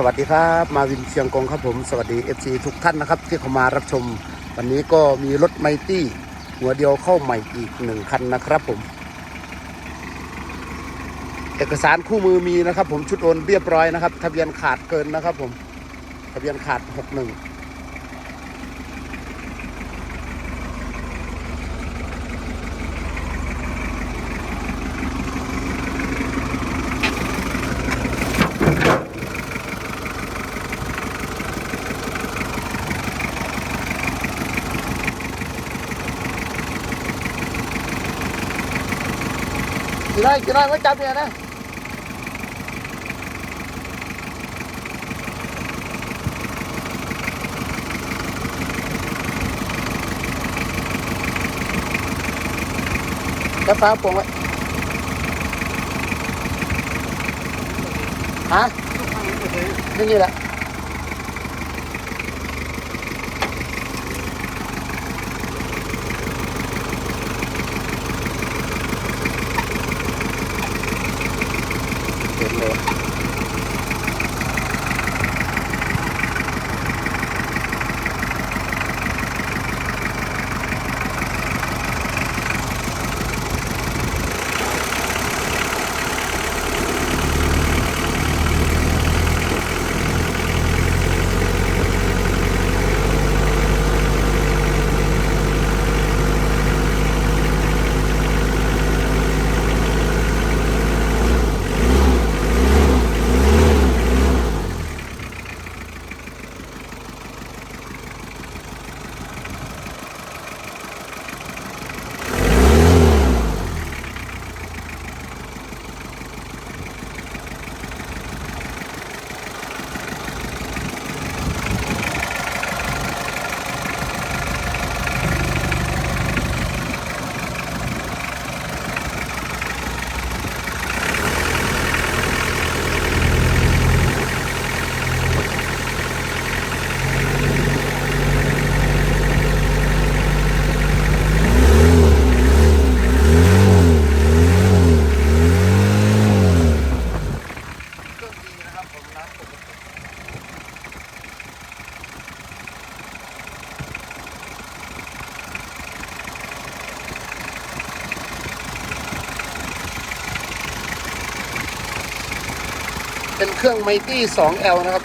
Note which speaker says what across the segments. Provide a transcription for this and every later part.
Speaker 1: สวัสดีครับมาวินเชียงกงครับผมสวัสดี FC ทุกท่านนะครับที่เข้ามารับชม วันนี้ก็มีรถไมตี้หัวเดียวเข้าใหม่อีกหนึ่งคันนะครับผม เอกสารคู่มือมีนะครับ ผมชุดโอนเรียบร้อยนะครับ ทะเบียนขาดเกินนะครับ ผมทะเบียนขาด 61 กี่ได้กี่ได้ไว้จับเนี่ยนะกระฟ้าปวงไว้ฮะนี่นี่แหละ เป็นเครื่องไมตี้ 2L นะครับ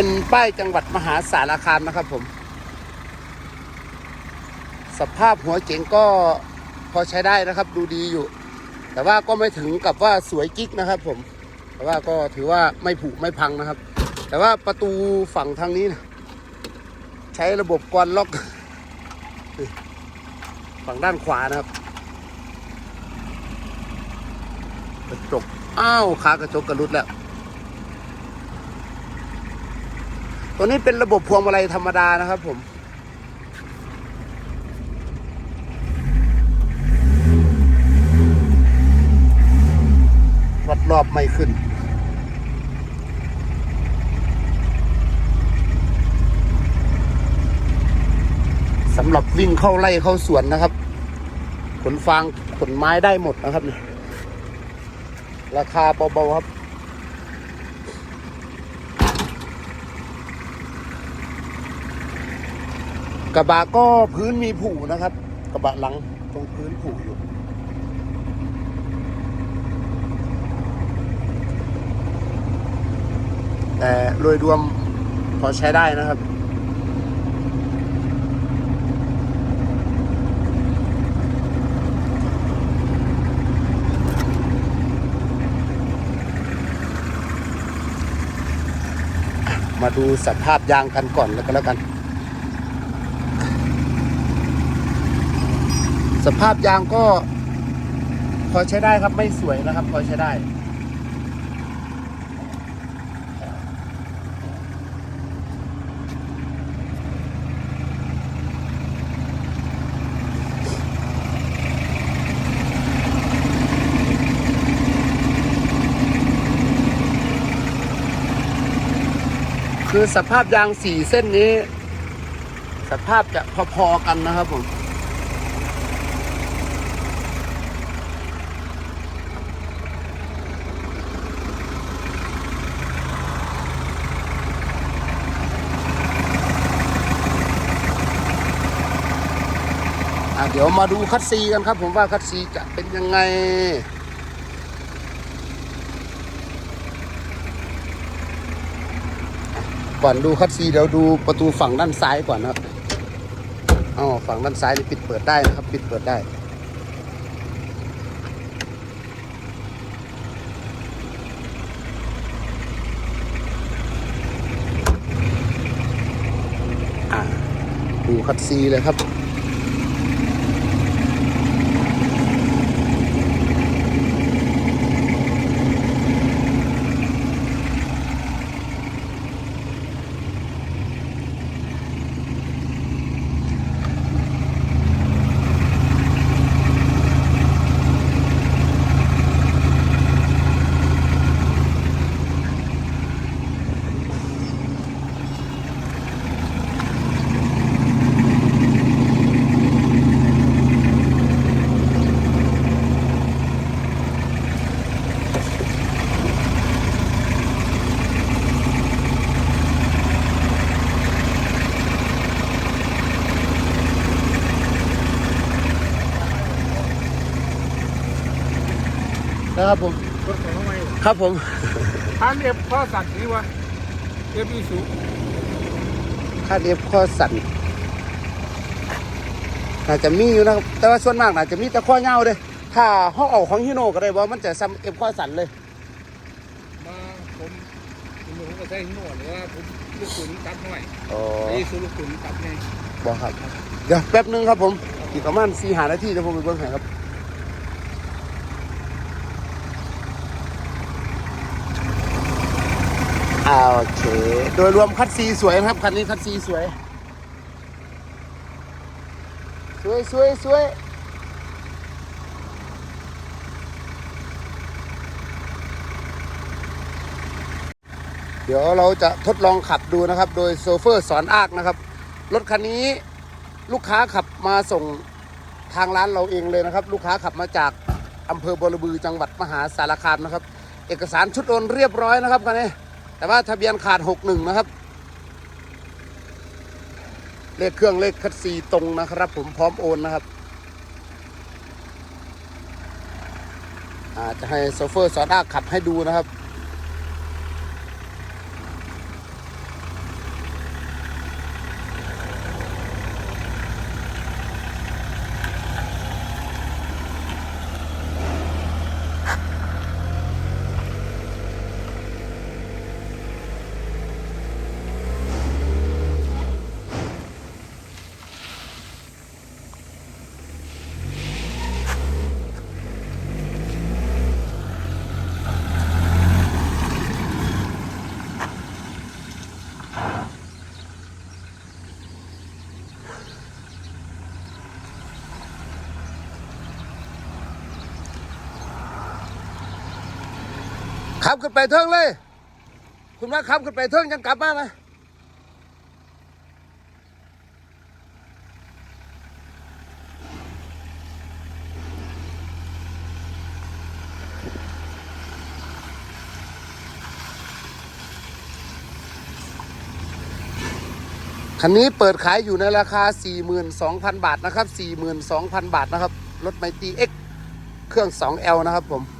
Speaker 1: เป็นป้ายจังหวัดมหาสารคามนะครับผม สภาพหัวเจ๋งก็พอใช้ได้นะครับ ดูดีอยู่ แต่ว่าก็ไม่ถึงกับว่าสวยกิ๊กนะครับผม แต่ว่าก็ถือว่าไม่ผุไม่พังนะครับ แต่ว่าประตูฝั่งทางนี้นะใช้ระบบกวนล็อกฝั่งด้านขวานะครับกระจกอ้าวขากระจกกระลุดแล้ว ตัวนี้เป็นระบบพวงมาลัยธรรมดานะครับผม วัดรอบไม่ขึ้น สำหรับวิ่งเข้าไล่เข้าสวนนะครับ ขนฟางขนไม้ได้หมดนะครับ ราคาเบาๆครับ กระบะก็พื้นมีผูนะครับ กระบะหลังตรงพื้นผูอยู่ แต่โดยรวมพอใช้ได้นะครับมาดูสภาพยางกันก่อนแล้วกันแล้วกัน สภาพยางก็พอใช้ได้ครับไม่สวยนะครับพอใช้ได้คือสภาพยางสี่เส้นนี้ สภาพจะพอๆกันนะครับผม ดี๋ยวมาดูคัดซีกันครับ ผมว่าคัดซีจะเป็นยังไง ก่อนดูคัดซีเดี๋ยวดูประตูฝั่งด้านซ้ายก่อนนะครับอ๋อฝั่งด้านซ้ายนี่ปิดเปิดได้นะครับ ปิดเปิดได้อ่าดูคัดซีเลยครับ นะครับผม
Speaker 2: รถของทำไม
Speaker 1: ครับผม
Speaker 2: ทานเอฟข้อสั่งนี้วะเอฟอีสู
Speaker 1: คาดเอฟข้อสั่นน่าจะมีอยู่นะครับแต่ว่าส่วนมากน่าจะมีแต่ข้อเงาเลยถ้าห้องออกของฮิโนก็ได้ว่ามันจะซ้ำเอฟข้อสั่นเลย
Speaker 2: มาผมผมผมก็ใช้หนวดหรือว่าผมลูกขุนตัดหน่อย
Speaker 1: อ๋อ
Speaker 2: ไอ้สูลูกขุนตัดไง
Speaker 1: บอกครับเดี๋ยวแป๊บนึงครับผมอีกประมาณสี่หานาทีจะผมไปเบิ้งให้ครับ อาโอเค โดยรวมคัดซีสวยนะครับ คันนี้คัดซีสวย สวยสวยสวยเดี๋ยวเราจะทดลองขับดูนะครับ โดยโซเฟอร์สอนอากนะครับ รถคันนี้ลูกค้าขับมาส่งทางร้านเราเองเลยนะครับ ลูกค้าขับมาจากอำเภอบรบือจังหวัดมหาสารคามนะครับ เอกสารชุดโอนเรียบร้อยนะครับคันนี้ แต่ว่าทะเบียนขาดหกหนึ่งนะครับ เลขเครื่องเลขคัดซีตรงนะครับ ผมพร้อมโอนนะครับอาจะให้โซเฟอร์สอด้าขับให้ดูนะครับ ขับขึ้นไปเทิงเลย คุณว่าขับขึ้นไปเทิงยังกลับมาไหมคันนี้เปิดขายอยู่ในราคา 42,000 บาทนะครับ 42,000 บาทนะครับ รถไมตี X เครื่อง 2L นะครับผม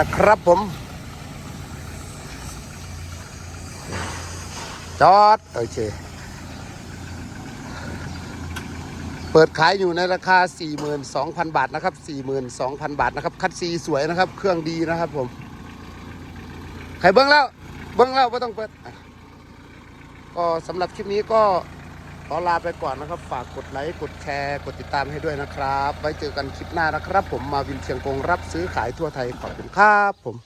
Speaker 1: นะครับผม จอด โอเค เปิดขายอยู่ในราคา 42,000 บาทนะครับ 42,000 บาทนะครับ คัดซีสวยนะครับ เครื่องดีนะครับผม ใครเบิ้งแล้ว เบิ้งแล้วไม่ต้องเปิด ก็สำหรับคลิปนี้ก็ ขอลาไปก่อนนะครับ ฝากกดไลค์ กดแชร์ กดติดตามให้ด้วยนะครับ ไว้เจอกันคลิปหน้านะครับ ผมมาวินเชียงกงรับซื้อขายทั่วไทยขอบคุณครับผม